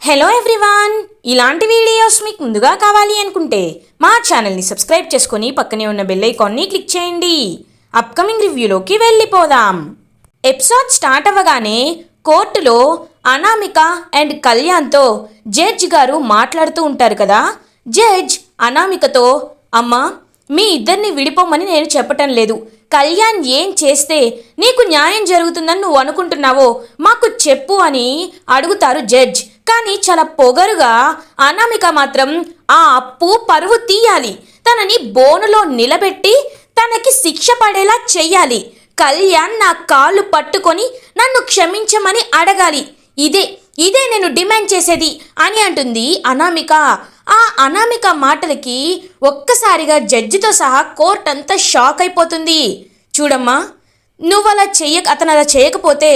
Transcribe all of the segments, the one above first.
Hello everyone ఇలాంటి videos మీకు ముందుగా కావాలి అనుకుంటే మా ఛానల్ని సబ్స్క్రైబ్ చేసుకొని పక్కనే ఉన్న బెల్ ఐకాన్ని క్లిక్ చేయండి. అప్కమింగ్ రివ్యూలోకి వెళ్ళిపోదాం. ఎపిసోడ్ స్టార్ట్ అవ్వగానే కోర్టులో అనామిక అండ్ కళ్యాణ్తో జడ్జ్ గారు మాట్లాడుతూ ఉంటారు కదా? జడ్జ్ అనామికతో అమ్మా మీ ఇద్దరిని విడిపోమని నేను చెప్పటం లేదు. కళ్యాణ్ ఏం చేస్తే నీకు న్యాయం జరుగుతుందని నువ్వు అనుకుంటున్నావో మాకు చెప్పు అని అడుగుతారు జడ్జ్. కానీ చాలా పొగరుగా అనామిక మాత్రం ఆ అప్పు పరువు తీయాలి. తనని బోనులో నిలబెట్టి తనకి శిక్ష పడేలా చెయ్యాలి. కళ్యాణ్ నా కాళ్ళు పట్టుకొని నన్ను క్షమించమని అడగాలి. ఇదే ఇదే నేను డిమాండ్ చేసేది అని అంటుంది అనామిక. ఆ అనామిక మాటలకి ఒక్కసారిగా జడ్జితో సహా కోర్ట్ అంతా షాక్ అయిపోతుంది. చూడమ్మా నువ్వు అలా చెయ్య అతను అలా చేయకపోతే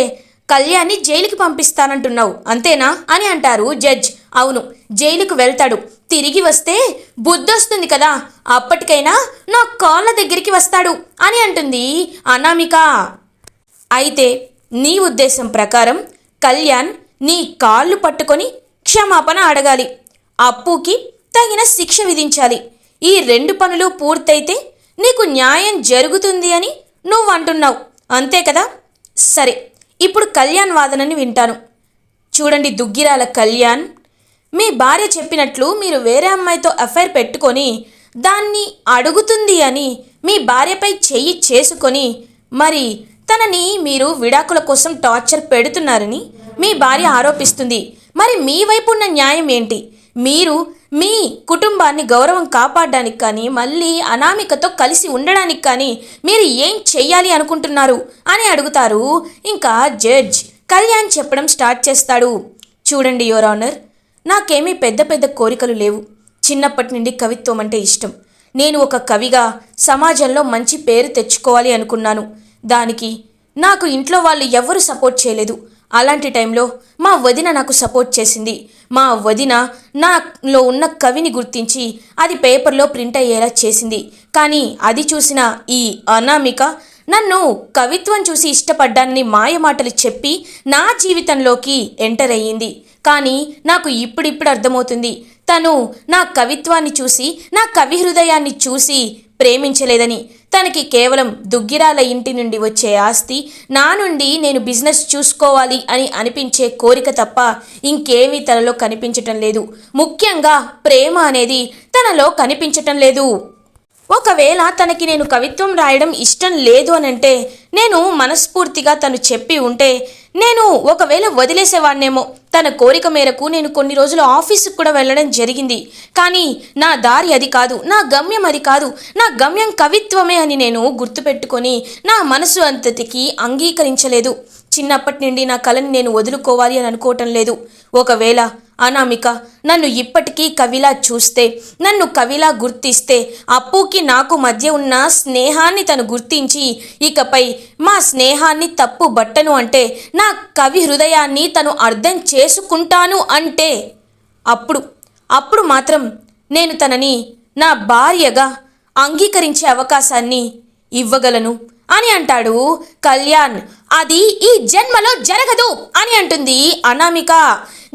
కళ్యాణ్ని జైలుకి పంపిస్తానంటున్నావు అంతేనా? అని అంటారు జడ్జ్. అవును జైలుకు వెళ్తాడు. తిరిగి వస్తే బుద్ధొస్తుంది కదా అప్పటికైనా నా కాళ్ళ దగ్గరికి వస్తాడు అని అంటుంది అనామిక. అయితే నీ ఉద్దేశం ప్రకారం కళ్యాణ్ నీ కాళ్ళు పట్టుకొని క్షమాపణ అడగాలి. అప్పుకి తగిన శిక్ష విధించాలి. ఈ రెండు పనులు పూర్తయితే నీకు న్యాయం జరుగుతుంది అని నువ్వు అంటున్నావు అంతే కదా? సరే. ఇప్పుడు కళ్యాణ్ వాదనని వింటాను. చూడండి దుగ్గిరాల కళ్యాణ్. మీ భార్య చెప్పినట్లు మీరు వేరే అమ్మాయితో అఫైర్ పెట్టుకొని దాన్ని అడుగుతుంది అని మీ భార్యపై చెయ్యి చేసుకొని మరి తనని మీరు విడాకుల కోసం టార్చర్ పెడుతున్నారని మీ భార్య ఆరోపిస్తుంది. మరి మీ వైపు ఉన్న న్యాయం ఏంటి? మీరు మీ కుటుంబాన్ని గౌరవం కాపాడడానికి కానీ మళ్ళీ అనామికతో కలిసి ఉండడానికి కానీ మీరు ఏం చెయ్యాలి అనుకుంటున్నారు? అని అడుగుతారు. ఇంకా జడ్జ్ కళ్యాణ్ చెప్పడం స్టార్ట్ చేస్తాడు. చూడండి యువర్ ఆనర్ నాకేమీ పెద్ద పెద్ద కోరికలు లేవు. చిన్నప్పటి నుండి కవిత్వం అంటే ఇష్టం. నేను ఒక కవిగా సమాజంలో మంచి పేరు తెచ్చుకోవాలి అనుకున్నాను. దానికి నాకు ఇంట్లో వాళ్ళు ఎవ్వరూ సపోర్ట్ చేయలేదు. అలాంటి టైంలో మా వదిన నాకు సపోర్ట్ చేసింది. మా వదిన నాలో ఉన్న కవిని గుర్తించి అది పేపర్లో ప్రింట్ అయ్యేలా చేసింది. కానీ అది చూసిన ఈ అనామిక నన్ను కవిత్వం చూసి ఇష్టపడ్డానని మాయమాటలు చెప్పి నా జీవితంలోకి ఎంటర్ అయ్యింది. కానీ నాకు ఇప్పుడిప్పుడు అర్థమవుతుంది. తను నా కవిత్వాన్ని చూసి నా కవి హృదయాన్ని చూసి ప్రేమించలేదని. తనకి కేవలం దుగ్గిరాల ఇంటి నుండి వచ్చే ఆస్తి నా నుండి నేను బిజినెస్ చూసుకోవాలి అని అనిపించే కోరిక తప్ప ఇంకేమీ తనలో కనిపించటం లేదు. ముఖ్యంగా ప్రేమ అనేది తనలో కనిపించటం లేదు. ఒకవేళ తనకి నేను కవిత్వం రాయడం ఇష్టం లేదు అని అంటే నేను మనస్ఫూర్తిగా తను చెప్పి ఉంటే నేను ఒకవేళ వదిలేసేవాడినేమో. తన కోరిక మేరకు నేను కొన్ని రోజులు ఆఫీసుకు కూడా వెళ్ళడం జరిగింది. కానీ నా దారి అది కాదు నా గమ్యం అది కాదు నా గమ్యం కవిత్వమే అని నేను గుర్తుపెట్టుకొని నా మనసు అంతటికి అంగీకరించలేదు. చిన్నప్పటి నుండి నా కళని నేను వదులుకోవాలి అని అనుకోవటం లేదు. ఒకవేళ అనామిక నన్ను ఇప్పటికీ కవిలా చూస్తే నన్ను కవిలా గుర్తిస్తే అప్పుకి నాకు మధ్య ఉన్న స్నేహాన్ని తను గుర్తించి ఇకపై మా స్నేహాన్ని తప్పు బట్టను అంటే నా కవి హృదయాన్ని తను అర్థం చేసుకుంటాను అంటే అప్పుడు అప్పుడు మాత్రం నేను తనని నా భార్యగా అంగీకరించే అవకాశాన్ని ఇవ్వగలను. అని అంటాడు. కళ్యాణ్ అది ఈ జన్మలో జరగదు అని అంటుంది అనామిక.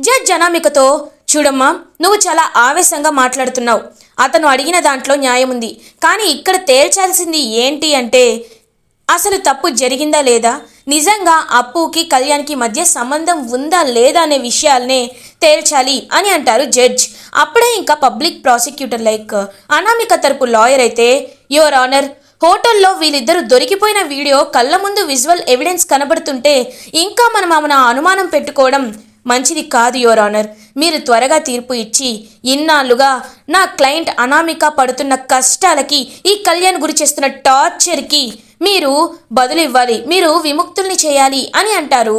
జడ్జ్ అనామికతో చూడమ్మా నువ్వు చాలా ఆవేశంగా మాట్లాడుతున్నావు. అతను అడిగిన దాంట్లో న్యాయం ఉంది. కానీ ఇక్కడ తేల్చాల్సింది ఏంటి అంటే అసలు తప్పు జరిగిందా లేదా? నిజంగా అప్పుకి కళ్యాణ్కి మధ్య సంబంధం ఉందా లేదా అనే విషయాలనే తేల్చాలి అని అంటారు జడ్జ్. అప్పుడే ఇంకా పబ్లిక్ ప్రాసిక్యూటర్ లైక్ అనామిక తరపు లాయర్ అయితే యువర్ ఆనర్ హోటల్లో వీళ్ళిద్దరూ దొరికిపోయిన వీడియో కళ్ళ ముందు విజువల్ ఎవిడెన్స్ కనబడుతుంటే ఇంకా మనం ఆమెను అనుమానం పెట్టుకోవడం మంచిది కాదు యువర్ ఆనర్. మీరు త్వరగా తీర్పు ఇచ్చి ఇన్నాళ్ళుగా నా క్లయింట్ అనామిక పడుతున్న కష్టాలకి ఈ కళ్యాణ్ గురి చేస్తున్న టార్చర్కి మీరు బదులు ఇవ్వాలి మీరు విముక్తుల్ని చేయాలి అని అంటారు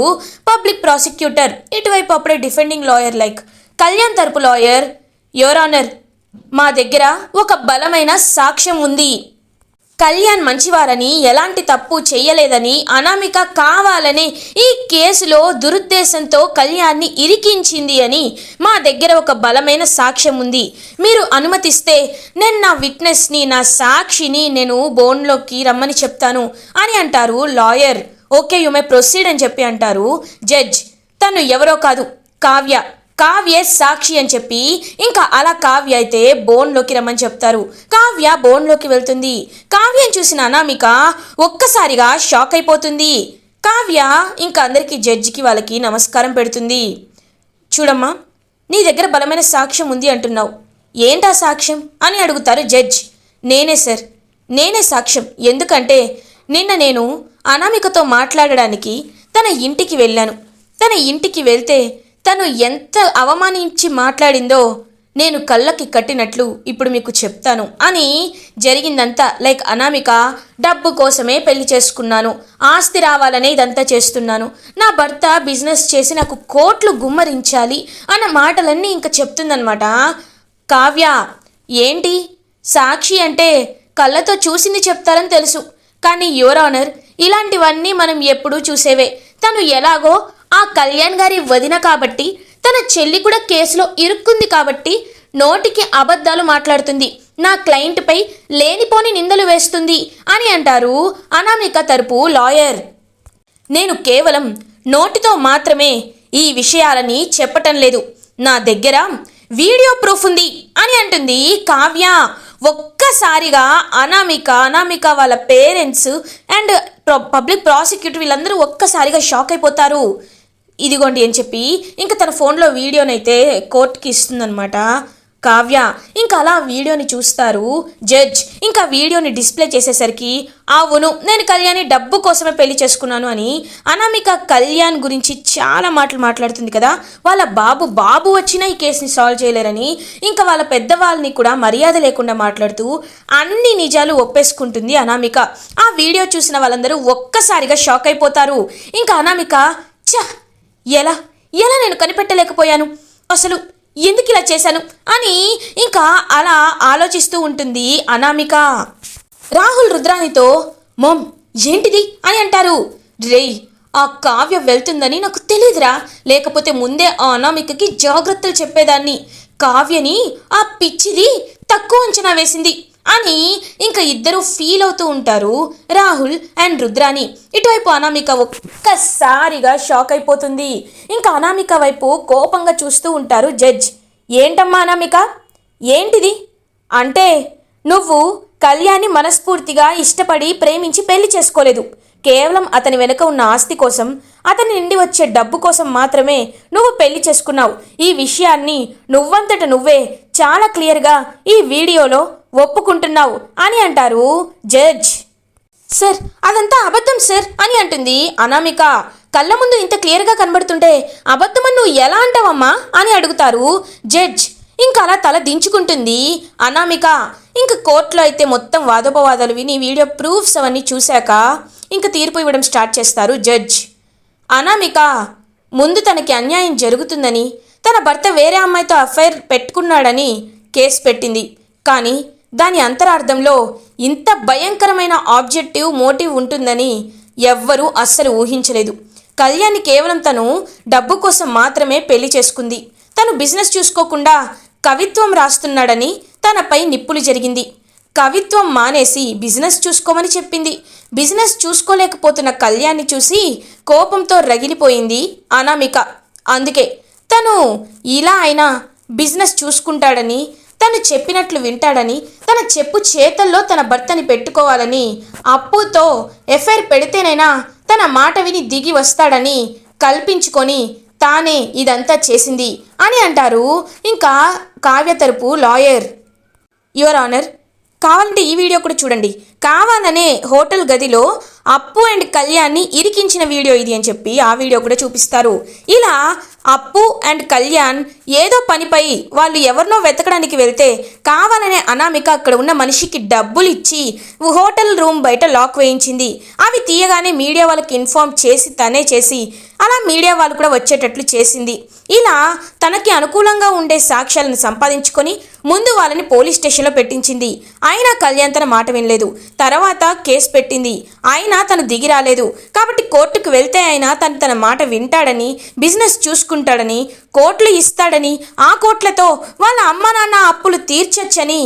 పబ్లిక్ ప్రాసిక్యూటర్. ఇటువైపు అప్పుడే డిఫెండింగ్ లాయర్ లైక్ కళ్యాణ్ తరపు లాయర్ యువర్ ఆనర్ మా దగ్గర ఒక బలమైన సాక్ష్యం ఉంది. కళ్యాణ్ మంచివారని ఎలాంటి తప్పు చేయలేదని అనామిక కావాలని ఈ కేసులో దురుద్దేశంతో కళ్యాణ్ని ఇరికించింది అని మా దగ్గర ఒక బలమైన సాక్ష్యం ఉంది. మీరు అనుమతిస్తే నేను నా విట్నెస్ని నా సాక్షిని నేను బోన్లోకి రమ్మని చెప్తాను అని అంటారు lawyer. Okay you may proceed అని చెప్పి అంటారు జడ్జ్. తను ఎవరో కాదు కావ్య. కావ్య సాక్షి అని చెప్పి ఇంకా అలా కావ్య అయితే బోన్లోకి రమ్మని చెప్తారు. కావ్య బోన్లోకి వెళ్తుంది. కావ్యం చూసిన అనామిక ఒక్కసారిగా షాక్ అయిపోతుంది. కావ్య ఇంకా అందరికీ జడ్జికి వాళ్ళకి నమస్కారం పెడుతుంది. చూడమ్మా నీ దగ్గర బలమైన సాక్ష్యం ఉంది అంటున్నావు. ఏంటా సాక్ష్యం? అని అడుగుతారు జడ్జ్. నేనే సార్ నేనే సాక్ష్యం. ఎందుకంటే నిన్న నేను అనామికతో మాట్లాడడానికి తన ఇంటికి వెళ్ళాను. తన ఇంటికి వెళ్తే తను ఎంత అవమానించి మాట్లాడిందో నేను కళ్ళకి కట్టినట్లు ఇప్పుడు మీకు చెప్తాను అని జరిగిందంతా. లైక్ అనామిక డబ్బు కోసమే పెళ్ళి చేసుకున్నాను. ఆస్తి రావాలనే ఇదంతా చేస్తున్నాను. నా భర్త బిజినెస్ చేసి నాకు కోట్లు గుమ్మరించాలి అన్న మాటలన్నీ ఇంకా చెప్తుందనమాట కావ్య ఏంటి? సాక్షి అంటే కళ్ళతో చూసింది చెప్తారని తెలుసు. కానీ యువర్ ఆనర్ ఇలాంటివన్నీ మనం ఎప్పుడూ చూసేవే. తను ఎలాగో ఆ కళ్యాణ్ గారి వదిన కాబట్టి తన చెల్లి కూడా కేసులో ఇరుక్కుంది కాబట్టి నోటికి అబద్ధాలు మాట్లాడుతుంది. నా క్లయింట్పై లేనిపోని నిందలు వేస్తుంది అని అంటారు అనామిక తరపు లాయర్. నేను కేవలం నోటితో మాత్రమే ఈ విషయాలని చెప్పటం లేదు. నా దగ్గర వీడియో ప్రూఫ్ ఉంది అని అంటుంది కావ్య. ఒక్కసారిగా అనామిక అనామిక వాళ్ళ పేరెంట్స్ అండ్ పబ్లిక్ ప్రాసిక్యూటర్ వీళ్ళందరూ ఒక్కసారిగా షాక్ అయిపోతారు. ఇదిగోండి అని చెప్పి ఇంకా తన ఫోన్లో వీడియోనైతే కోర్టుకి ఇస్తుందన్నమాట. కావ్య ఇంకా అలా వీడియోని చూస్తారు. జడ్జ్ ఇంకా వీడియోని డిస్ప్లే చేసేసరికి అవును నేను కళ్యాణి డబ్బు కోసమే పెళ్ళి చేసుకున్నాను అని అనామిక కళ్యాణ్ గురించి చాలా మాటలు మాట్లాడుతుంది కదా. వాళ్ళ బాబు బాబు వచ్చినా ఈ కేసుని సాల్వ్ చేయలేరని ఇంకా వాళ్ళ పెద్దవాళ్ళని కూడా మర్యాద లేకుండా మాట్లాడుతూ అన్ని నిజాలు ఒప్పేసుకుంటుంది అనామిక. ఆ వీడియో చూసిన వాళ్ళందరూ ఒక్కసారిగా షాక్ అయిపోతారు. ఇంకా అనామిక చ ఎలా? ఎలా నేను కనిపెట్టలేకపోయాను? అసలు ఎందుకు ఇలా చేశాను? అని ఇంకా అలా ఆలోచిస్తూ ఉంటుంది అనామిక. రాహుల్ రుద్రానితో మొమ్ ఏంటిది? అని అంటారు. రేయ్ ఆ కావ్య వెళ్తుందని నాకు తెలియదురా లేకపోతే ముందే ఆ అనామికకి జాగ్రత్తలు చెప్పేదాన్ని. కావ్యని ఆ పిచ్చిది తక్కువ అంచనా వేసింది. అని ఇంకా ఇద్దరు ఫీల్ అవుతూ ఉంటారు. రాహుల్ అండ్ రుద్రాని. ఇటువైపు అనామిక ఒక్కసారిగా షాక్ అయిపోతుంది. ఇంకా అనామిక వైపు కోపంగా చూస్తూ ఉంటారు జడ్జ్ ఏంటమ్మా అనామిక? ఏంటిది? అంటే నువ్వు కళ్యాణ్ని మనస్ఫూర్తిగా ఇష్టపడి ప్రేమించి పెళ్ళి చేసుకోలేదు. కేవలం అతని వెనుక ఉన్న ఆస్తి కోసం అతని నుండి వచ్చే డబ్బు కోసం మాత్రమే నువ్వు పెళ్ళి చేసుకున్నావు. ఈ విషయాన్ని నువ్వంతట నువ్వే చాలా క్లియర్గా ఈ వీడియోలో ఒప్పుకుంటున్నావు అని అంటారు జడ్జ్. సార్ అదంతా అబద్ధం సార్ అని అంటుంది అనామిక. కళ్ళ ముందు ఇంత క్లియర్గా కనబడుతుంటే అబద్ధమని నువ్వు ఎలా అంటావమ్మా అని అడుగుతారు జడ్జ్. ఇంకా అలా తల దించుకుంటుంది అనామిక. ఇంక కోర్టులో అయితే మొత్తం వాదోపవాదాలు విని వీడియో ప్రూఫ్స్ అవన్నీ చూశాక ఇంక తీర్పు ఇవ్వడం స్టార్ట్ చేస్తారు జడ్జ్. అనామిక ముందు తనకి అన్యాయం జరుగుతుందని తన భర్త వేరే అమ్మాయితో అఫైర్ పెట్టుకున్నాడని కేసు పెట్టింది. కానీ దాని అంతరార్థంలో ఇంత భయంకరమైన ఆబ్జెక్టివ్ మోటివ్ ఉంటుందని ఎవ్వరూ అస్సలు ఊహించలేదు. కళ్యాణ్ కేవలం తను డబ్బు కోసం మాత్రమే పెళ్ళి చేసుకుంది. తను బిజినెస్ చూసుకోకుండా కవిత్వం రాస్తున్నాడని తనపై నిప్పులు జరిగింది. కవిత్వం మానేసి బిజినెస్ చూసుకోమని చెప్పింది. బిజినెస్ చూసుకోలేకపోతున్న కళ్యాణ్ని చూసి కోపంతో రగిలిపోయింది అనామిక. అందుకే తను ఇలా అయినా బిజినెస్ చూసుకుంటాడని తను చెప్పినట్లు వింటాడని తన చెప్పు చేతల్లో తన భర్తని పెట్టుకోవాలని అప్పుతో ఎఫ్ఐఆర్ పెడితేనైనా తన మాట విని దిగి వస్తాడని కల్పించుకొని తానే ఇదంతా చేసింది అని అంటారు ఇంకా కావ్య తరపు లాయర్. యువర్ ఆనర్ కావాలంటే ఈ వీడియో కూడా చూడండి. కావాలనే హోటల్ గదిలో అప్పు అండ్ కళ్యాణ్ని ఇరికించిన వీడియో ఇది అని చెప్పి ఆ వీడియో కూడా చూపిస్తారు. ఇలా అప్పు అండ్ కళ్యాణ్ ఏదో పనిపై వాళ్ళు ఎవరినో వెతకడానికి వెళ్తే కావాలనే అనామిక అక్కడ ఉన్న మనిషికి డబ్బులు ఇచ్చి హోటల్ రూమ్ బయట లాక్ వేయించింది. అవి తీయగానే మీడియా వాళ్ళకి ఇన్ఫామ్ చేసి తనే చేసి అలా మీడియా వాళ్ళు కూడా వచ్చేటట్లు చేసింది. ఇలా తనకి అనుకూలంగా ఉండే సాక్ష్యాలను సంపాదించుకొని ముందు వాళ్ళని పోలీస్ స్టేషన్లో పెట్టించింది. అయినా కళ్యాణ్ తన మాట వినలేదు. తర్వాత కేసు పెట్టింది. అయినా తను దిగి రాలేదు. కాబట్టి కోర్టుకు వెళ్తే అయినా తను తన మాట వింటాడని బిజినెస్ చూసుకుంటాడని కోట్లు ఇస్తాడని ఆ కోట్లతో వాళ్ళ అమ్మ నాన్న అప్పులు తీర్చొచ్చని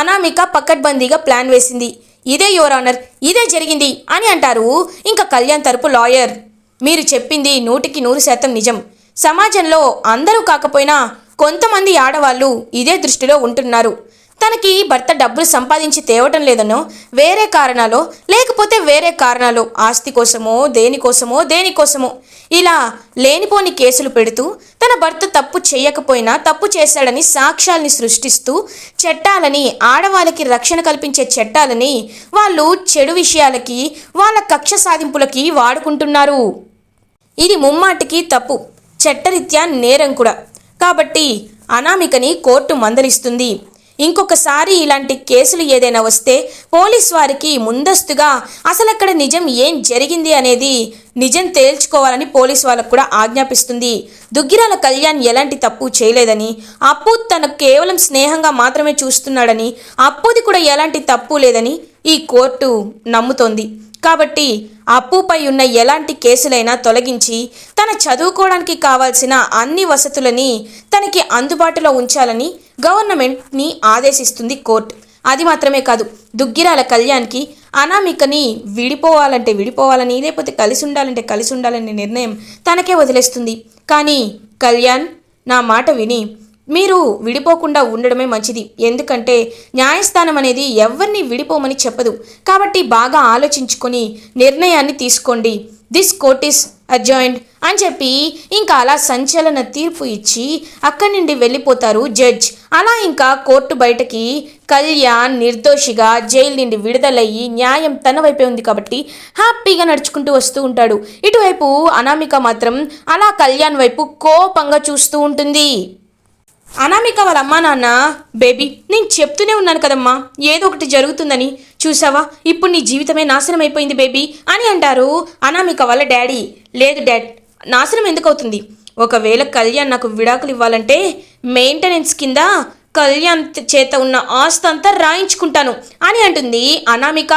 అనామిక పకడ్బందీగా ప్లాన్ వేసింది. ఇదే యువర్ ఆనర్ ఇదే జరిగింది అని అంటారు ఇంకా కళ్యాణ్ తరపు లాయర్. మీరు చెప్పింది నూటికి నూరు శాతం నిజం. సమాజంలో అందరూ కాకపోయినా కొంతమంది ఆడవాళ్ళు ఇదే దృష్టిలో ఉంటున్నారు. తనకి భర్త డబ్బులు సంపాదించి తేవటం లేదనో వేరే కారణాలో లేకపోతే వేరే కారణాలు ఆస్తి కోసమో దేనికోసమో దేనికోసమో ఇలా లేనిపోని కేసులు పెడుతూ తన భర్త తప్పు చేయకపోయినా తప్పు చేశాడని సాక్ష్యాల్ని సృష్టిస్తూ చట్టాలని ఆడవాళ్ళకి రక్షణ కల్పించే చట్టాలని వాళ్ళు చెడు విషయాలకి వాళ్ళ కక్ష సాధింపులకి వాడుకుంటున్నారు. ఇది ముమ్మాటికి తప్పు. చట్టరీత్యా నేరం కూడా. కాబట్టి అనామికని కోర్టు మందలిస్తుంది. ఇంకొకసారి ఇలాంటి కేసులు ఏదైనా వస్తే పోలీస్ వారికి ముందస్తుగా అసలు అక్కడ నిజం ఏం జరిగింది అనేది నిజం తేల్చుకోవాలని పోలీస్ వాళ్ళకు కూడా ఆజ్ఞాపిస్తుంది. దుగ్గిరాల కళ్యాణ్ ఎలాంటి తప్పు చేయలేదని అప్పు తనకు కేవలం స్నేహంగా మాత్రమే చూస్తున్నాడని అప్పుది కూడా ఎలాంటి తప్పు లేదని ఈ కోర్టు నమ్ముతోంది. కాబట్టి అప్పుపై ఉన్న ఎలాంటి కేసులైనా తొలగించి తన చదువుకోవడానికి కావాల్సిన అన్ని వసతులని తనకి అందుబాటులో ఉంచాలని గవర్నమెంట్ని ఆదేశిస్తుంది కోర్టు. అది మాత్రమే కాదు దుగ్గిరాల కళ్యాణ్కి అనామికని విడిపోవాలంటే విడిపోవాలని లేకపోతే కలిసి ఉండాలంటే కలిసి ఉండాలనే నిర్ణయం తనకే వదిలేస్తుంది. కానీ కళ్యాణ్ నా మాట విని మీరు విడిపోకుండా ఉండడమే మంచిది. ఎందుకంటే న్యాయస్థానం అనేది ఎవరిని విడిపోమని చెప్పదు. కాబట్టి బాగా ఆలోచించుకొని నిర్ణయాన్ని తీసుకోండి. దిస్ కోర్ట్ ఇస్ అజాయింట్ అని చెప్పి ఇంకా అలా సంచలన తీర్పు ఇచ్చి అక్కడి నుండి వెళ్ళిపోతారు జడ్జ్. అలా ఇంకా కోర్టు బయటకి కళ్యాణ్ నిర్దోషిగా జైలు నుండి విడుదలయ్యి న్యాయం తన వైపే ఉంది కాబట్టి హ్యాపీగా నడుచుకుంటూ వస్తూ ఉంటాడు. ఇటువైపు అనామిక మాత్రం అలా కళ్యాణ్ వైపు కోపంగా చూస్తూ ఉంటుంది. అనామిక వాళ్ళ అమ్మా నాన్న బేబీ నేను చెప్తూనే ఉన్నాను కదమ్మా ఏదో ఒకటి జరుగుతుందని. చూసావా? ఇప్పుడు నీ జీవితమే నాశనం అయిపోయింది బేబీ అని అంటారు అనామిక వాళ్ళ డాడీ. లేదు డాడ్ నాశనం ఎందుకు అవుతుంది? ఒకవేళ కళ్యాణ్ నాకు విడాకులు ఇవ్వాలంటే మెయింటెనెన్స్ కింద కళ్యాణ్ చేత ఉన్న ఆస్తి అంతా రాయించుకుంటాను అని అంటుంది అనామిక.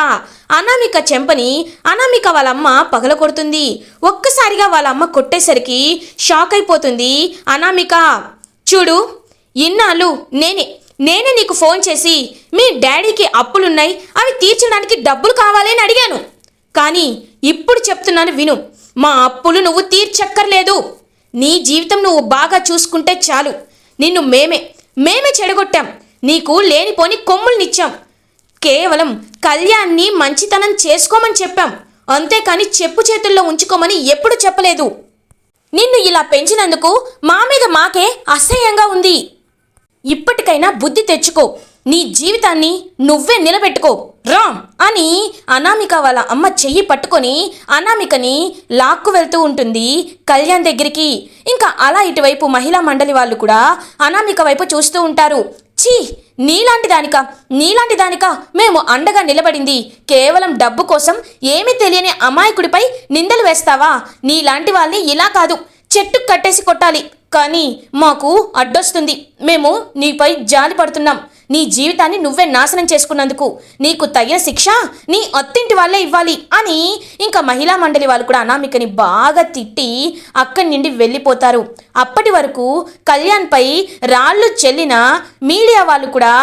అనామిక చెంపని అనామిక వాళ్ళ అమ్మ పగల కొడుతుంది. ఒక్కసారిగా వాళ్ళ అమ్మ కొట్టేసరికి షాక్ అయిపోతుంది అనామిక. చూడు ఇన్నాళ్ళు నేనే నేనే నీకు ఫోన్ చేసి మీ డాడీకి అప్పులున్నాయి అవి తీర్చడానికి డబ్బులు కావాలి అని అడిగాను. కానీ ఇప్పుడు చెప్తున్నాను విను మా అప్పులు నువ్వు తీర్చక్కర్లేదు. నీ జీవితం నువ్వు బాగా చూసుకుంటే చాలు. నిన్ను మేమే మేమే చెడగొట్టాం. నీకు లేనిపోని కొమ్ముల్నిచ్చాం. కేవలం కళ్యాణ్ని మంచితనం చేసుకోమని చెప్పాం. అంతేకాని చెప్పు చేతుల్లో ఉంచుకోమని ఎప్పుడు చెప్పలేదు. నిన్ను ఇలా పెంచినందుకు మా మీద మాకే అసహ్యంగా ఉంది. ఇప్పటికైనా బుద్ధి తెచ్చుకో. నీ జీవితాన్ని నువ్వే నిలబెట్టుకో. రామ్ అని అనామిక వాళ్ళ అమ్మ చెయ్యి పట్టుకొని అనామికని లాక్కు వెళ్తూ ఉంటుంది కళ్యాణ్ దగ్గరికి. ఇంకా అలా ఇటువైపు మహిళా మండలి వాళ్ళు కూడా అనామిక వైపు చూస్తూ ఉంటారు. ఛీ! నీలాంటి దానిక? నీలాంటి దానిక? మేము అండగా నిలబడింది. కేవలం డబ్బు కోసం ఏమీ తెలియని అమాయకుడిపై నిందలు వేస్తావా? నీలాంటి వాళ్ళని ఇలా కాదు. చెట్టు కట్టేసి కొట్టాలి. కానీ మాకు అడ్డొస్తుంది. మేము నీపై జాలి పడుతున్నాం. నీ జీవితాన్ని నువ్వే నాశనం చేసుకున్నందుకు నీకు తగిన శిక్ష నీ అత్తింటి వాళ్ళే ఇవ్వాలి అని ఇంకా మహిళా మండలి వాళ్ళు కూడా అనామికని బాగా తిట్టి అక్కడి నుండి వెళ్ళిపోతారు. అప్పటి వరకు కళ్యాణ్పై రాళ్ళు చెల్లిన మీడియా వాళ్ళు కూడా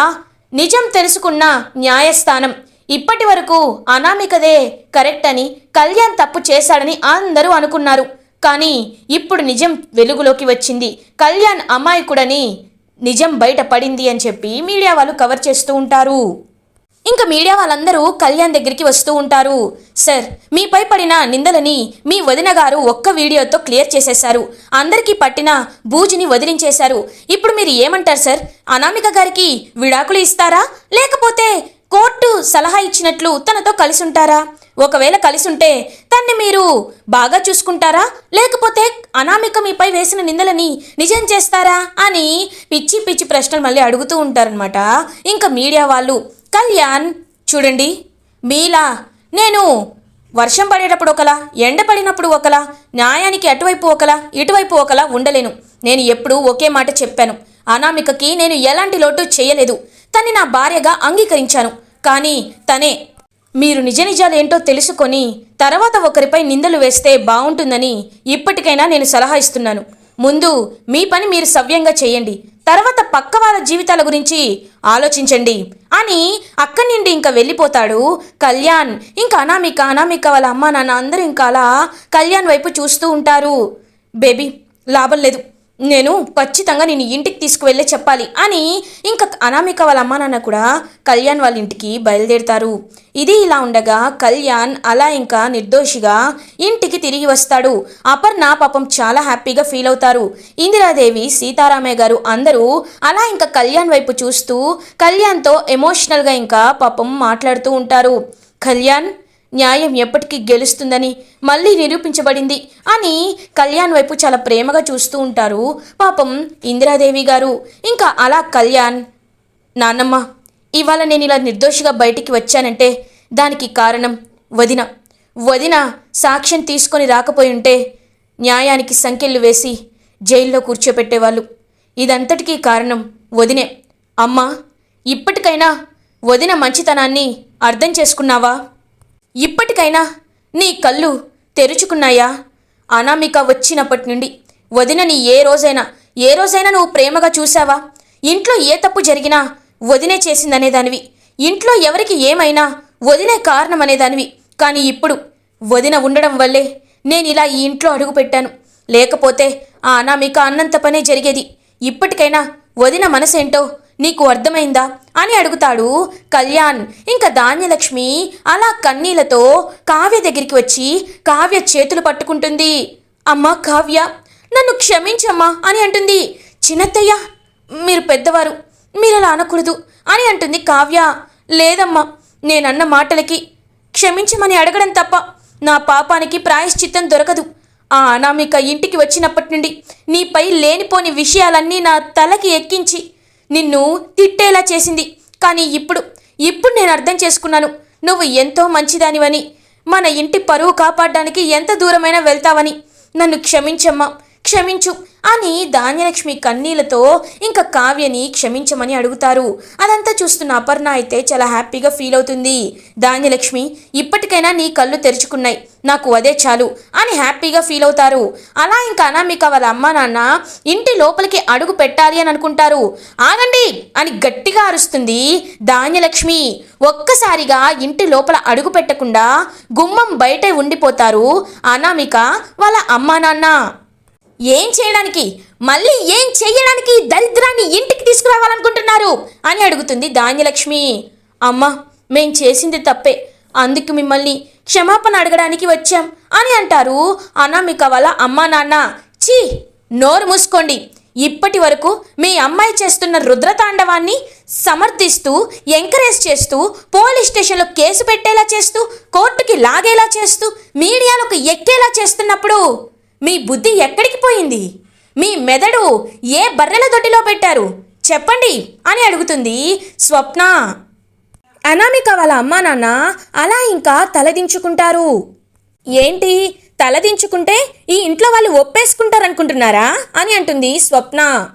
నిజం తెలుసుకున్న న్యాయస్థానం. ఇప్పటి వరకు అనామికదే కరెక్ట్ అని కళ్యాణ్ తప్పు చేశాడని అందరూ అనుకున్నారు. కానీ ఇప్పుడు నిజం వెలుగులోకి వచ్చింది. కళ్యాణ్ అమాయకుడని నిజం బయట పడింది అని చెప్పి మీడియా వాళ్ళు కవర్ చేస్తూ ఉంటారు. ఇంకా మీడియా వాళ్ళందరూ కళ్యాణ్ దగ్గరికి వస్తూ ఉంటారు. సార్ మీపై పడిన నిందలని మీ వదిన గారు ఒక్క వీడియోతో క్లియర్ చేసేశారు. అందరికీ పట్టిన బూజుని వదిలించేశారు. ఇప్పుడు మీరు ఏమంటారు సార్? అనామిక గారికి విడాకులు ఇస్తారా? లేకపోతే కోర్టు సలహా ఇచ్చినట్లు తనతో కలిసి ఉంటారా ఒకవేళ కలిసి ఉంటే తన్ని మీరు బాగా చూసుకుంటారా? లేకపోతే అనామిక మీపై వేసిన నిందలని నిజం చేస్తారా? అని పిచ్చి పిచ్చి ప్రశ్నలు మళ్ళీ అడుగుతూ ఉంటారనమాట ఇంకా మీడియా వాళ్ళు కళ్యాణ్ చూడండి మీలా నేను వర్షం పడేటప్పుడు ఒకలా ఎండ పడినప్పుడు ఒకలా న్యాయానికి అటువైపు ఒకలా ఇటువైపు ఒకలా ఉండలేను. నేను ఎప్పుడూ ఒకే మాట చెప్పాను. అనామికకి నేను ఎలాంటి లోటు చేయలేదు. తన్ని నా భార్యగా అంగీకరించాను. కానీ తనే మీరు నిజ నిజాలేంటో తెలుసుకొని తర్వాత ఒకరిపై నిందలు వేస్తే బాగుంటుందని ఇప్పటికైనా నేను సలహా ఇస్తున్నాను. ముందు మీ పని మీరు సవ్యంగా చేయండి. తర్వాత పక్క వాళ్ళ జీవితాల గురించి ఆలోచించండి. అని అక్కడి నుండి ఇంకా వెళ్ళిపోతాడు కళ్యాణ్. ఇంకా అనామిక అనామిక వాళ్ళ అమ్మ నాన్న అందరూ ఇంకా అలా కళ్యాణ్ వైపు చూస్తూ ఉంటారు. బేబీ లాభం లేదు. నేను ఖచ్చితంగా నేను ఇంటికి తీసుకువెళ్ళే చెప్పాలి అని ఇంకా అనామిక వాళ్ళ అమ్మ నాన్న కూడా కళ్యాణ్ వాళ్ళ ఇంటికి బయలుదేరుతారు. ఇది ఇలా ఉండగా కళ్యాణ్ అలా ఇంకా నిర్దోషిగా ఇంటికి తిరిగి వస్తాడు. అపర్ణ పాపం చాలా హ్యాపీగా ఫీల్ అవుతారు. ఇందిరాదేవి సీతారామయ్య గారు అందరూ అలా ఇంకా కళ్యాణ్ వైపు చూస్తూ కళ్యాణ్తో ఎమోషనల్గా ఇంకా పాపం మాట్లాడుతూ ఉంటారు. కళ్యాణ్ న్యాయం ఎప్పటికీ గెలుస్తుందని మళ్ళీ నిరూపించబడింది అని కళ్యాణ్ వైపు చాలా ప్రేమగా చూస్తూ ఉంటారు. పాపం ఇందిరాదేవి గారు. ఇంకా అలా కళ్యాణ్ నాన్నమ్మ ఇవాళ నేను ఇలా నిర్దోషిగా బయటికి వచ్చానంటే దానికి కారణం వదిన. వదిన సాక్ష్యం తీసుకొని రాకపోయి ఉంటే న్యాయానికి సంఖ్యలు వేసి జైల్లో కూర్చోపెట్టేవాళ్ళు. ఇదంతటికీ కారణం వదినే. అమ్మా ఇప్పటికైనా వదిన మంచితనాన్ని అర్థం చేసుకున్నావా? ఇప్పటికైనా నీ కళ్ళు తెరుచుకున్నాయా? అనామిక వచ్చినప్పటి నుండి వదినని ఏ రోజైనా ఏ రోజైనా నువ్వు ప్రేమగా చూసావా ఇంట్లో ఏ తప్పు జరిగినా వదినే చేసిందనేదానివి ఇంట్లో ఎవరికి ఏమైనా వదినే కారణం అనేదానివి కానీ ఇప్పుడు వదిన ఉండడం వల్లే నేను ఇలా ఈ ఇంట్లో అడుగుపెట్టాను. లేకపోతే ఆ అనామిక అన్నంత పనే జరిగేది. ఇప్పటికైనా వదిన మనసేంటో నీకు అర్థమైందా? అని అడుగుతాడు కళ్యాణ్. ఇంకా ధాన్యలక్ష్మి అలా కన్నీళ్ళతో కావ్య దగ్గరికి వచ్చి కావ్య చేతులు పట్టుకుంటుంది. అమ్మా కావ్య నన్ను క్షమించమ్మా అని అంటుంది. చిన్నత్తయ్య మీరు పెద్దవారు మీరు అలా అనకూడదు అని అంటుంది కావ్య. లేదమ్మా నేనన్న మాటలకి క్షమించమని అడగడం తప్ప నా పాపానికి ప్రాయశ్చిత్తం దొరకదు. ఆ అనామిక ఇంటికి వచ్చినప్పటి నుండి నీపై లేనిపోని విషయాలన్నీ నా తలకి ఎక్కించి నిన్ను తిట్టేలా చేసింది. కానీ ఇప్పుడు ఇప్పుడు నేను అర్థం చేసుకున్నాను. నువ్వు ఎంతో మంచిదానివని. మన ఇంటి పరువు కాపాడడానికి ఎంత దూరమైనా వెళ్తావని. నన్ను క్షమించమ్మా. క్షమించు అని ధాన్యలక్ష్మి కన్నీళ్ళతో ఇంకా కావ్యని క్షమించమని అడుగుతారు. అదంతా చూస్తున్న అపర్ణ అయితే చాలా హ్యాపీగా ఫీల్ అవుతుంది. ధాన్యలక్ష్మి ఇప్పటికైనా నీ కళ్ళు తెరుచుకున్నాయి. నాకు అదే చాలు అని హ్యాపీగా ఫీల్ అవుతారు. అలా ఇంకా అనామిక వాళ్ళ అమ్మ నాన్న ఇంటి లోపలికి అడుగు పెట్టాలి అని అనుకుంటారు. ఆగండి అని గట్టిగా అరుస్తుంది ధాన్యలక్ష్మి. ఒక్కసారిగా ఇంటి లోపల అడుగు పెట్టకుండా గుమ్మం బయటే ఉండిపోతారు అనామిక వాళ్ళ అమ్మా నాన్న. ఏం చేయడానికి? మళ్ళీ ఏం చేయడానికి దరిద్రాన్ని ఇంటికి తీసుకురావాలనుకుంటున్నారు? అని అడుగుతుంది ధాన్యలక్ష్మి. అమ్మ మేం చేసింది తప్పే. అందుకు మిమ్మల్ని క్షమాపణ అడగడానికి వచ్చాం అని అంటారు అనామిక వాళ్ళ అమ్మా నాన్న. చీ నోరు మూసుకోండి. ఇప్పటి వరకు మీ అమ్మాయి చేస్తున్న రుద్రతాండవాన్ని సమర్థిస్తూ ఎంకరేజ్ చేస్తూ పోలీస్ స్టేషన్లో కేసు పెట్టేలా చేస్తూ కోర్టుకి లాగేలా చేస్తూ మీడియాలోకి ఎక్కేలా చేస్తున్నప్పుడు మీ బుద్ధి ఎక్కడికి పోయింది? మీ మెదడు ఏ బర్రెల దొడ్డిలో పెట్టారు? చెప్పండి అని అడుగుతుంది స్వప్న. అనామిక వాళ్ళ అమ్మా నాన్న అలా ఇంకా తలదించుకుంటారు. ఏంటి? తలదించుకుంటే ఈ ఇంట్లో వాళ్ళు ఒప్పేసుకుంటారనుకుంటున్నారా? అని అంటుంది స్వప్న.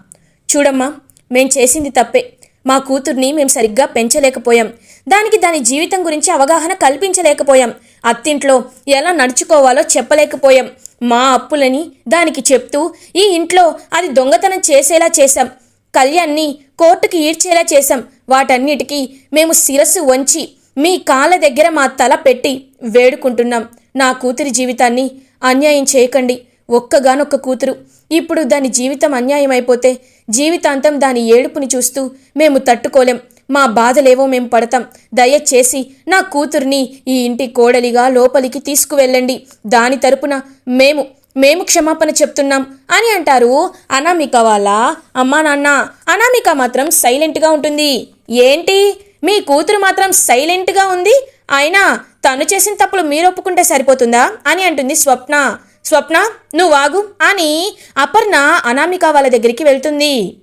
చూడమ్మా మేం చేసింది తప్పే. మా కూతుర్ని మేము సరిగ్గా పెంచలేకపోయాం. దానికి దాని జీవితం గురించి అవగాహన కల్పించలేకపోయాం. అత్తింట్లో ఎలా నడుచుకోవాలో చెప్పలేకపోయాం. మా అప్పులని దానికి చెప్తూ ఈ ఇంట్లో అది దొంగతనం చేసేలా చేశాం. కళ్యాణ్ని కోర్టుకి ఈడ్చేలా చేశాం. వాటన్నిటికీ మేము శిరస్సు వంచి మీ కాళ్ళ దగ్గర మా తల పెట్టి వేడుకుంటున్నాం. నా కూతురి జీవితాన్ని అన్యాయం చేయకండి. ఒక్కగానొక్క కూతురు. ఇప్పుడు దాని జీవితం అన్యాయం అయిపోతే జీవితాంతం దాని ఏడుపుని చూస్తూ మేము తట్టుకోలేం. మా బాధలేవో మేము పడతాం. దయచేసి నా కూతుర్ని ఈ ఇంటి కోడలిగా లోపలికి తీసుకువెళ్ళండి. దాని తరపున మేము మేము క్షమాపణ చెప్తున్నాం అని అంటారు అనామిక వాళ్ళ అమ్మా నాన్న. అనామిక మాత్రం సైలెంట్గా ఉంటుంది. ఏంటి? మీ కూతురు మాత్రం సైలెంట్గా ఉంది? అయినా తను చేసిన తప్పులు మీరు ఒప్పుకుంటే సరిపోతుందా? అని అంటుంది స్వప్న. స్వప్న నువ్వు ఆగు అని అపర్ణ అనామిక వాళ్ళ దగ్గరికి వెళ్తుంది.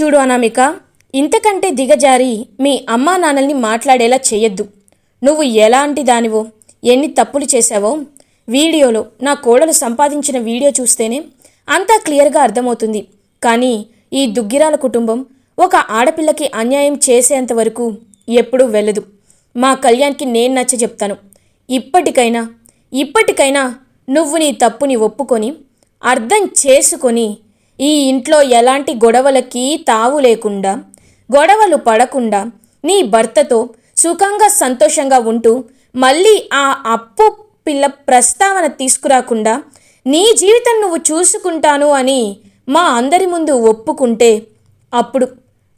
చూడు అనామిక ఇంతకంటే దిగజారి మీ అమ్మా నాన్నల్ని మాట్లాడేలా చేయొద్దు. నువ్వు ఎలాంటి దానివో ఎన్ని తప్పులు చేశావో వీడియోలో నా కోడలు సంపాదించిన వీడియో చూస్తేనే అంతా క్లియర్గా అర్థమవుతుంది. కానీ ఈ దుగ్గిరాల కుటుంబం ఒక ఆడపిల్లకి అన్యాయం చేసేంత వరకు ఎప్పుడూ వెళ్ళదు. మా కళ్యాణ్కి నేను నచ్చ చెప్తాను. ఇప్పటికైనా ఇప్పటికైనా నువ్వు నీ తప్పుని ఒప్పుకొని అర్థం చేసుకొని ఈ ఇంట్లో ఎలాంటి గొడవలకి తావు లేకుండా గొడవలు పడకుండా నీ భర్తతో సుఖంగా సంతోషంగా ఉంటూ మళ్ళీ ఆ అప్పు పిల్ల ప్రస్తావన తీసుకురాకుండా నీ జీవితం నువ్వు చూసుకుంటాను అని మా అందరి ముందు ఒప్పుకుంటే అప్పుడు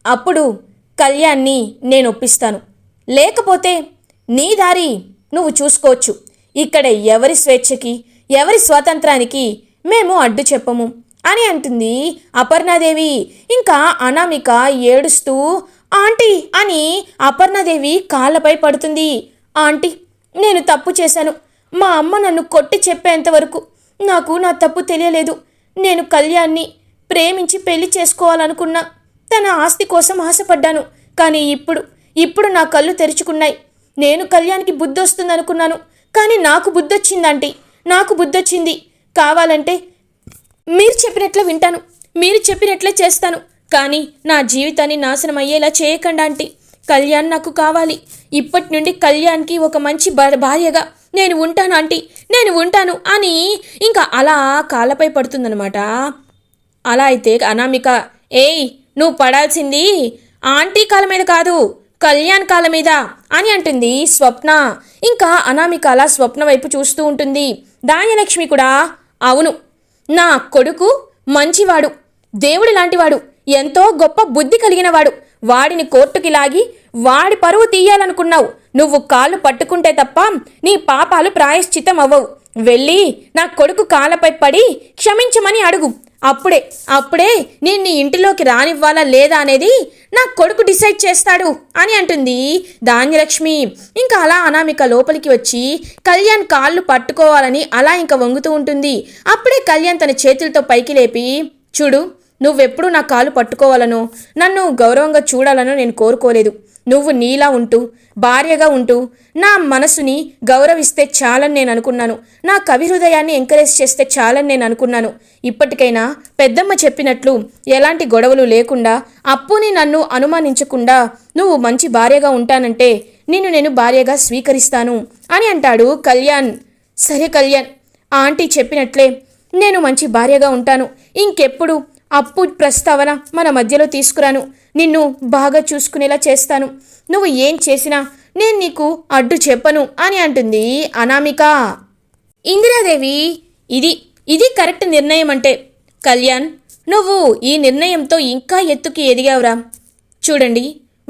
అప్పుడు కళ్యాణ్ని నేను ఒప్పిస్తాను. లేకపోతే నీ దారి నువ్వు చూసుకోవచ్చు. ఇక్కడ ఎవరి స్వేచ్ఛకి ఎవరి స్వాతంత్రానికి మేము అడ్డు చెప్పము. అని అంటుంది అపర్ణాదేవి. ఇంకా అనామిక ఏడుస్తూ ఆంటీ అని అపర్ణాదేవి కాళ్ళపై పడుతుంది. ఆంటీ నేను తప్పు చేశాను. మా అమ్మ నన్ను కొట్టి చెప్పేంతవరకు నాకు నా తప్పు తెలియలేదు. నేను కళ్యాణ్ని ప్రేమించి పెళ్ళి చేసుకోవాలనుకున్నా. తన ఆస్తి కోసం ఆశపడ్డాను. కానీ ఇప్పుడు ఇప్పుడు నా కళ్ళు తెరుచుకున్నాయి. నేను కళ్యాణ్కి బుద్ధి వస్తుందనుకున్నాను కానీ నాకు బుద్ధొచ్చిందంటీ నాకు బుద్ధొచ్చింది. కావాలంటే మీరు చెప్పినట్లే వింటాను మీరు చెప్పినట్లే చేస్తాను. కానీ నా జీవితాన్ని నాశనం అయ్యేలా చేయకండి ఆంటీ. కళ్యాణ్ నాకు కావాలి. ఇప్పటి నుండి కళ్యాణ్కి ఒక మంచి భార్యగా నేను ఉంటాను ఆంటీ నేను ఉంటాను అని ఇంకా అలా కాళ్ళపై పడుతుందనమాట అలా అయితే అనామిక ఏయ్ నువ్వు పడాల్సింది ఆంటీ కాళ్ళ మీద కాదు కళ్యాణ్ కాళ్ళ మీద అని అంటుంది స్వప్న. ఇంకా అనామిక అలా స్వప్న వైపు చూస్తూ ఉంటుంది. ధాన్యలక్ష్మి కూడా అవును నా కొడుకు మంచివాడు దేవుడి లాంటివాడు ఎంతో గొప్ప బుద్ధి కలిగినవాడు. వాడిని కోర్టుకి లాగి వాడి పరువు తీయాలనుకున్నావు. నువ్వు కాళ్ళు పట్టుకుంటే తప్ప నీ పాపాలు ప్రాయశ్చితం అవ్వవు వెళ్ళి నా కొడుకు కాళ్ళపై పడి క్షమించమని అడుగు. అప్పుడే అప్పుడే నేను నీ ఇంటిలోకి రానివ్వాలా లేదా అనేది నా కొడుకు డిసైడ్ చేస్తాడు అని అంటుంది. ధాన్యలక్ష్మి ఇంకా అలా అనామిక లోపలికి వచ్చి కళ్యాణ్ కాళ్ళు పట్టుకోవాలని అలా ఇంకా వంగుతూ ఉంటుంది. అప్పుడే కళ్యాణ్ తన చేతులతో పైకి లేపి చూడు నువ్వెప్పుడు నా కాలు పట్టుకోవాలనో నన్ను గౌరవంగా చూడాలనో నేను కోరుకోలేదు. నువ్వు నీలా ఉంటూ భార్యగా ఉంటూ నా మనసుని గౌరవిస్తే చాలని నేను అనుకున్నాను. నా కవి హృదయాన్ని ఎంకరేజ్ చేస్తే చాలని నేను అనుకున్నాను. ఇప్పటికైనా పెద్దమ్మ చెప్పినట్లు ఎలాంటి గొడవలు లేకుండా అప్పుని నన్ను అనుమానించకుండా నువ్వు మంచి భార్యగా ఉంటానంటే నిన్ను నేను భార్యగా స్వీకరిస్తాను అని అంటాడు కళ్యాణ్. సరే కళ్యాణ్ ఆంటీ చెప్పినట్లే నేను మంచి భార్యగా ఉంటాను. ఇంకెప్పుడు అప్పు ప్రస్తావన మన మధ్యలో తీసుకురాను. నిన్ను బాగా చూసుకునేలా చేస్తాను. నువ్వు ఏం చేసినా నేను నీకు అడ్డు చెప్పను అని అంటుంది అనామిక. ఇందిరాదేవి ఇది ఇది కరెక్ట్ నిర్ణయం అంటే కళ్యాణ్ నువ్వు ఈ నిర్ణయంతో ఇంకా ఎత్తుకి ఎదిగావురా. చూడండి.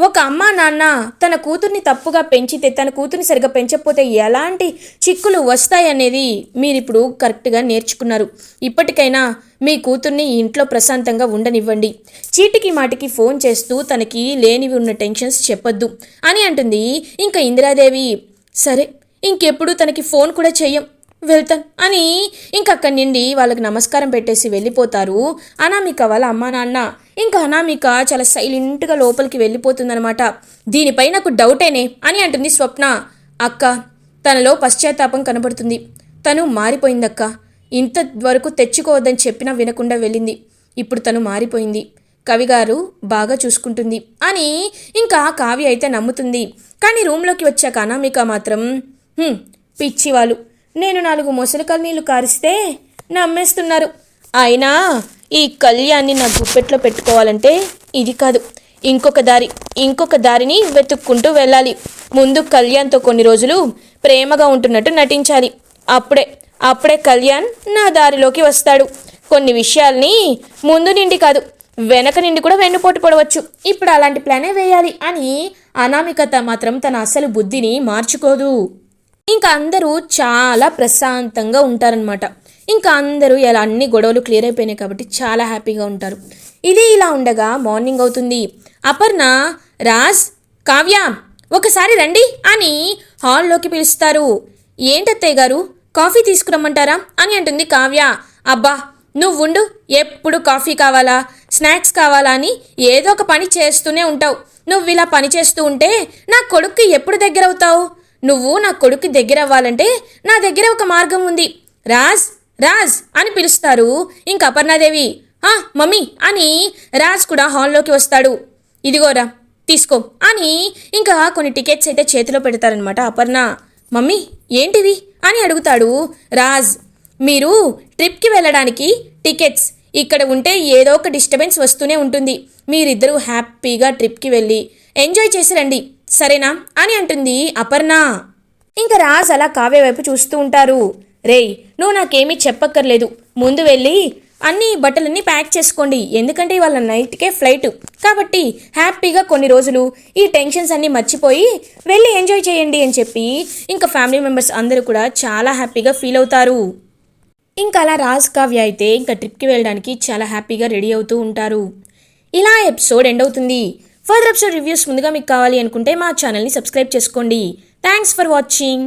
ఒక అమ్మ నాన్న తన కూతుర్ని తప్పుగా పెంచితే తన కూతుర్ని సరిగ్గా పెంచకపోతే ఎలాంటి చిక్కులు వస్తాయనేది మీరిప్పుడు కరెక్ట్గా నేర్చుకున్నారు. ఇప్పటికైనా మీ కూతుర్ని ఇంట్లో ప్రశాంతంగా ఉండనివ్వండి. చీటికి మాటికి ఫోన్ చేస్తూ తనకి లేనివి ఉన్న టెన్షన్స్ చెప్పొద్దు అని అంటుంది. ఇంకా ఇందిరాదేవి సరే ఇంకెప్పుడు తనకి ఫోన్ కూడా చెయ్యం వెళ్తాను అని ఇంకక్కడి నుండి వాళ్ళకి నమస్కారం పెట్టేసి వెళ్ళిపోతారు. అనామిక వాళ్ళ అమ్మా నాన్న ఇంకా అనామిక చాలా సైలెంట్గా లోపలికి వెళ్ళిపోతుందనమాట దీనిపై నాకు డౌటేనే అని అంటుంది స్వప్న. అక్క తనలో పశ్చాత్తాపం కనబడుతుంది. తను మారిపోయిందక్క. ఇంతవరకు తెచ్చుకోవద్దని చెప్పినా వినకుండా వెళ్ళింది. ఇప్పుడు తను మారిపోయింది. కవిగారు బాగా చూసుకుంటుంది అని ఇంకా కావ్య అయితే నమ్ముతుంది. కానీ రూమ్లోకి వచ్చాక అనామిక మాత్రం పిచ్చివాళ్ళు. పిచ్చి వాళ్ళు నేను నాలుగు మొసలికల నీళ్ళు కారిస్తే నమ్మేస్తున్నారు. అయినా ఈ కళ్యాణ్ని నా గుప్పెట్లో పెట్టుకోవాలంటే ఇది కాదు. ఇంకొక దారి ఇంకొక దారిని వెతుక్కుంటూ వెళ్ళాలి. ముందు కళ్యాణ్తో కొన్ని రోజులు ప్రేమగా ఉంటున్నట్టు నటించాలి. అప్పుడే అప్పుడే కళ్యాణ్ నా దారిలోకి వస్తాడు. కొన్ని విషయాల్ని ముందు నిండి కాదు వెనక నిండి కూడా వెన్నుపోటు పడవచ్చు. ఇప్పుడు అలాంటి ప్లానే వేయాలి అని అనామికత మాత్రం తన అసలు బుద్ధిని మార్చుకోదు. ఇంకా అందరూ చాలా ప్రశాంతంగా ఉంటారనమాట ఇంకా అందరూ ఇలా అన్ని గొడవలు క్లియర్ అయిపోయినాయి కాబట్టి చాలా హ్యాపీగా ఉంటారు. ఇది ఇలా ఉండగా మార్నింగ్ అవుతుంది. అపర్ణ రాజ్ కావ్య ఒకసారి రండి అని హాల్లోకి పిలుస్తారు. ఏంటత్తయ్య గారు కాఫీ తీసుకురమ్మంటారా అని అంటుంది కావ్య. అబ్బా నువ్వుండు ఎప్పుడు కాఫీ కావాలా స్నాక్స్ కావాలా అని ఏదో ఒక పని చేస్తూనే ఉంటావు. నువ్వు ఇలా పని చేస్తూ ఉంటే నా కొడుక్కి ఎప్పుడు దగ్గర అవుతావు నువ్వు నా కొడుక్కి దగ్గర అవ్వాలంటే నా దగ్గర ఒక మార్గం ఉంది. రాజ్ రాజ్ అని పిలుస్తారు. ఇంక అపర్ణాదేవి "ఆ, మమ్మీ అని రాజ్ కూడా హాల్లోకి వస్తాడు. ఇదిగోరా తీసుకో అని ఇంకా కొన్ని టికెట్స్ అయితే చేతిలో పెడతారనమాట అపర్ణ. మమ్మీ ఏంటివి? అని అడుగుతాడు రాజ్. మీరు ట్రిప్కి వెళ్ళడానికి టికెట్స్. ఇక్కడ ఉంటే ఏదో ఒక డిస్టర్బెన్స్ వస్తూనే ఉంటుంది. మీరిద్దరూ హ్యాపీగా ట్రిప్కి వెళ్ళి ఎంజాయ్ చేసి రండి. సరేనా? అని అంటుంది అపర్ణ. ఇంకా రాజ్ అలా కావ్య వైపు చూస్తూ ఉంటారు. రేయ్ నువ్వు నాకేమీ చెప్పక్కర్లేదు. ముందు వెళ్ళి అన్ని బట్టలన్నీ ప్యాక్ చేసుకోండి. ఎందుకంటే ఇవాళ నైట్కే ఫ్లైట్. కాబట్టి హ్యాపీగా కొన్ని రోజులు ఈ టెన్షన్స్ అన్నీ మర్చిపోయి వెళ్ళి ఎంజాయ్ చేయండి అని చెప్పి ఇంకా ఫ్యామిలీ మెంబర్స్ అందరూ కూడా చాలా హ్యాపీగా ఫీల్ అవుతారు. ఇంకా అలా రాజ్ కావ్య అయితే ఇంకా ట్రిప్కి వెళ్ళడానికి చాలా హ్యాపీగా రెడీ అవుతూ ఉంటారు. ఇలా ఎపిసోడ్ ఎండ్ అవుతుంది. ఫర్దర్ ఎపిసోడ్ రివ్యూస్ ముందుగా మీకు కావాలి అనుకుంటే మా ఛానల్ని సబ్స్క్రైబ్ చేసుకోండి. Thanks for watching.